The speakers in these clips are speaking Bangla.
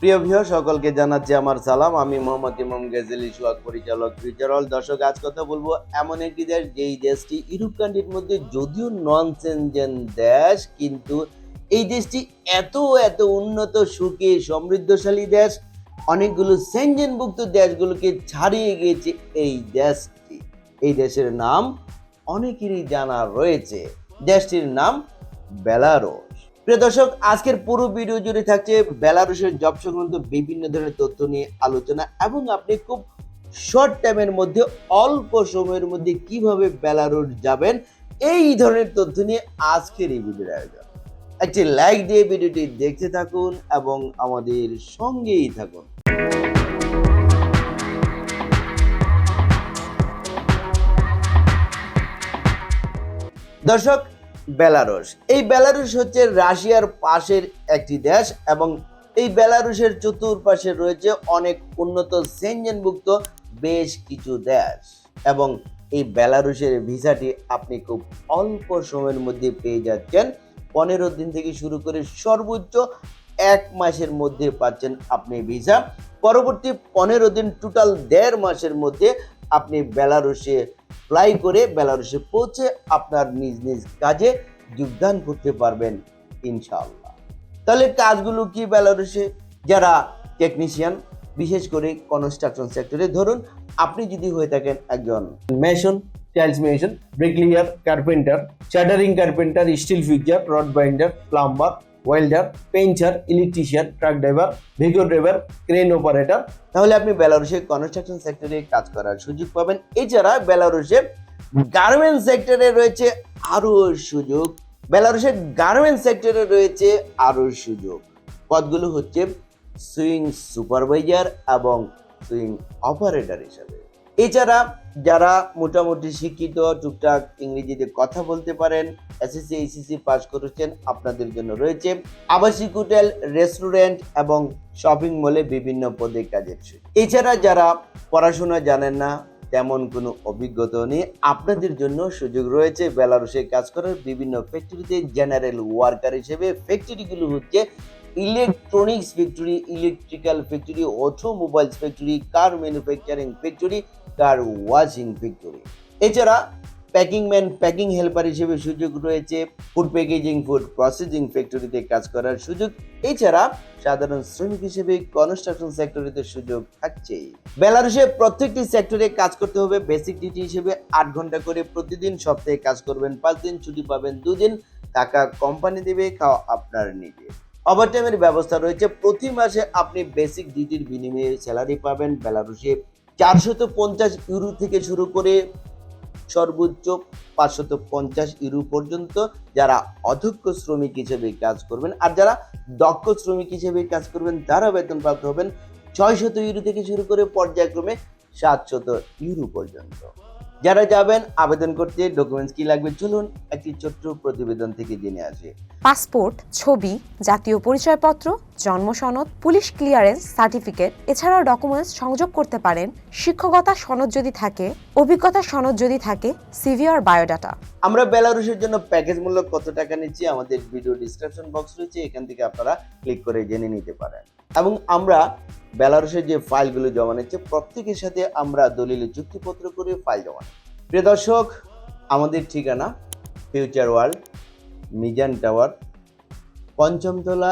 প্রিয় ভিউ সকলকে জানাচ্ছি আমার সালাম। আমি মোহাম্মদ ইমাম গেজেলি সুয়াক পরিচালক, ফিউচারল। দর্শক, আজ কথা বলব এমন একটি দেশ, যেই দেশটি ইউরোপ কান্ট্রির মধ্যে যদিও নন সেনজেন দেশ, কিন্তু এই দেশটি এত এত উন্নত, সুখী, সমৃদ্ধশালী দেশ, অনেকগুলো সেনজেনভুক্ত দেশগুলোকে ছাড়িয়ে গিয়েছে এই দেশটি। এই দেশের নাম অনেকেরই জানা রয়েছে। দেশটির নাম বেলারুস প্রিয় দর্শক, আজকের পুরো ভিডিও জুড়ে থাকছে বেলারুশের জব সংক্রান্ত বিভিন্ন ধরনের তথ্য নিয়ে আলোচনা এবং আপনি খুব শর্ট টাইমের মধ্যে, অল্প সময়ের মধ্যে কীভাবে বেলারুস যাবেন, এই ধরনের তথ্য নিয়ে আজকের এই ভিডিওর আয়োজন। একটি লাইক দিয়ে ভিডিওটি দেখতে থাকুন এবং আমাদের সঙ্গেই থাকুন। দর্শক বেলারুস এই বেলারুস হচ্ছে রাশিয়ার পাশের একটি দেশ এবং এই বেলারুসের চতুর্পাশে রয়েছে অনেক উন্নত সেনজেনভুক্ত বেশ কিছু দেশ। এবং এই বেলারুসের ভিসাটি আপনি খুব অল্প সময়ের মধ্যে পেয়ে যাচ্ছেন। পনেরো দিন থেকে শুরু করে সর্বোচ্চ এক মাসের মধ্যে পাচ্ছেন আপনি ভিসা। পরবর্তী পনেরো দিন টোটাল দেড় মাসের মধ্যে আপনি বেলারুসে ফ্লাই করে বেলারুসে পৌঁছে আপনার নিজ নিজ কাজে যোগদান করতে পারবেন, ইনশাআল্লাহ। তাহলে কাজগুলো কি বেলারুসে যারা টেকনিশিয়ান বিশেষ করে কনস্ট্রাকশন সেক্টরে ধরুন আপনি যদি হয়ে থাকেন একজন mason tiles mason bricklayer carpenter shuttering carpenter steel fixer rod binder plumber welder painter electrician truck driver vehicle driver crane operator তাহলে আপনি বেলারুসে কনস্ট্রাকশন সেক্টরে কাজ করার সুযোগ পাবেন। এছাড়া বেলারুসে গার্মেন্টস সেক্টরে রয়েছে আরও সুযোগ। বেলারুসের গার্মেন্টস সেক্টরে রয়েছে আরও সুযোগ। পদগুলো হচ্ছে সুইং সুপারভাইজার এবং সুইং অপারেটর হিসাবে। এছাড়া যারা মোটামুটি শিক্ষিত, টুকটাক ইংরেজিতে কথা বলতে পারেন, এসএসসি, এইচএসসি পাস করেছেন, আপনাদের জন্য রয়েছে আবাসিক হোটেল, রেস্টুরেন্ট এবং শপিং মলে বিভিন্ন পদে কাজের এছাড়া যারা পড়াশোনা জানেন না, তেমন কোনো অভিজ্ঞতা নেই, আপনাদের জন্য সুযোগ রয়েছে বেলারুসে কাজ করার বিভিন্ন ফ্যাক্টরিতে জেনারেল ওয়ার্কার হিসেবে ফ্যাক্টরিগুলো হচ্ছে electronics factory electrical factory automobiles factory car manufacturing factory car washing factory এছাড়া প্যাকিং ম্যান প্যাকিং হেল্পার হিসেবে সুযোগ রয়েছে। ফুড প্যাকেজিং ফুড প্রসেসিং ফ্যাক্টরিতে কাজ করার সুযোগ। এছাড়া সাধারণ শ্রমিক হিসেবে কনস্ট্রাকশন সেক্টরিতে সুযোগ থাকছেই। বেলারুসে প্রত্যেকটি সেক্টরে কাজ করতে হবে। বেসিক ডিউটি হিসেবে আট ঘণ্টা করে প্রতিদিন সপ্তাহে কাজ করবেন। পাঁচ দিন ছুটি পাবেন, দুদিন টাকা কোম্পানি দেবে, খাওয়া আপনার নিজে ওভারটাইমের ব্যবস্থা রয়েছে। প্রতি মাসে আপনি বেসিক ডিউটির বিনিময়ে স্যালারি পাবেন। বেলারুসে চারশত পঞ্চাশ ইউরো থেকে শুরু করে সর্বোচ্চ পাঁচশত পঞ্চাশ ইউরো পর্যন্ত যারা অধ্যক্ষ শ্রমিক হিসেবে কাজ করবেন আর যারা দক্ষ শ্রমিক হিসেবে কাজ করবেন তারা বেতন প্রাপ্ত হবেন। ছয়শত ইউরো থেকে শুরু করে পর্যায়ক্রমে সাতশত ইউরো পর্যন্ত। যারা যাবেন আবেদন করতে ডকুমেন্টস কি লাগবে চলুন একটি ছোট্ট প্রতিবেদন থেকে জেনে আসি। পাসপোর্ট ছবি জাতীয় পরিচয়পত্র জন্ম সনদ পুলিশ ক্লিয়ারেন্স সার্টিফিকেট এছাড়াও ডকুমেন্টস সংযোগ করতে পারেন। শিক্ষকতা সনদ যদি থাকে অভিজ্ঞতা সনদ যদি থাকে সিভি আর বায়োডাটা আমরা বেলারুশের জন্য প্যাকেজ মূল্য কত টাকা নিচ্ছি আমাদের ভিডিও ডিসক্রিপশন বক্স রয়েছে এখান থেকে আপনারা ক্লিক করে জেনে নিতে পারেন। এবং আমরা বেলারুশের যে ফাইলগুলো জমা নিচ্ছে, প্রত্যেকের সাথে আমরা দলিলে চুক্তিপত্র করে ফাইল জমা প্রিয় দর্শক, আমাদের ঠিকানা ফিউচার ওয়ার্ল্ড, মিজান টাওয়ার, পঞ্চমতলা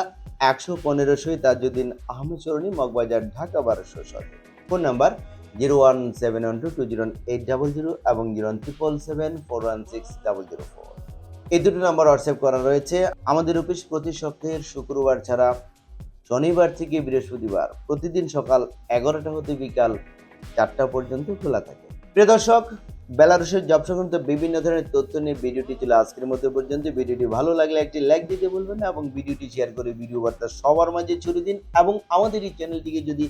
একশো পনেরোশো তাজুদ্দিন আহমেদ সরণি, মগবাজার, ঢাকা বারোশো সতেরো। Phone number zero one seven one two two zero eight double zero এবং zero triple seven four one six double zero four. এই দুটো নাম্বার হোয়াটসঅ্যাপ করা রয়েছে। আমাদের অফিস প্রতি সপ্তাহের শুক্রবার ছাড়া শনিবার থেকে বৃহস্পতিবার প্রতিদিন সকাল এগারোটা হতে বিকাল চারটা পর্যন্ত খোলা থাকে। প্রিয় দর্শক বেলারুশের জব সংক্রান্ত বিভিন্ন ধরনের তথ্য নিয়ে ভিডিওটি ছিল আজকের মধ্যে পর্যন্ত। ভিডিওটি ভালো লাগলে একটি লাইক দিতে বলবেন না এবং ভিডিওটি শেয়ার করে ভিডিও বার্তা সবার মাঝে ছড়িয়ে দিন এবং আমাদের এই চ্যানেলটিকে যদি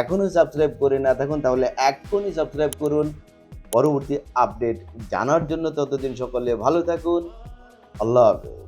এখনও সাবস্ক্রাইব করে না থাকুন, তাহলে এখনই সাবস্ক্রাইব করুন। পরবর্তী আপডেট জানার জন্য ততদিন সকলে ভালো থাকুন। আল্লাহ হাফেজ।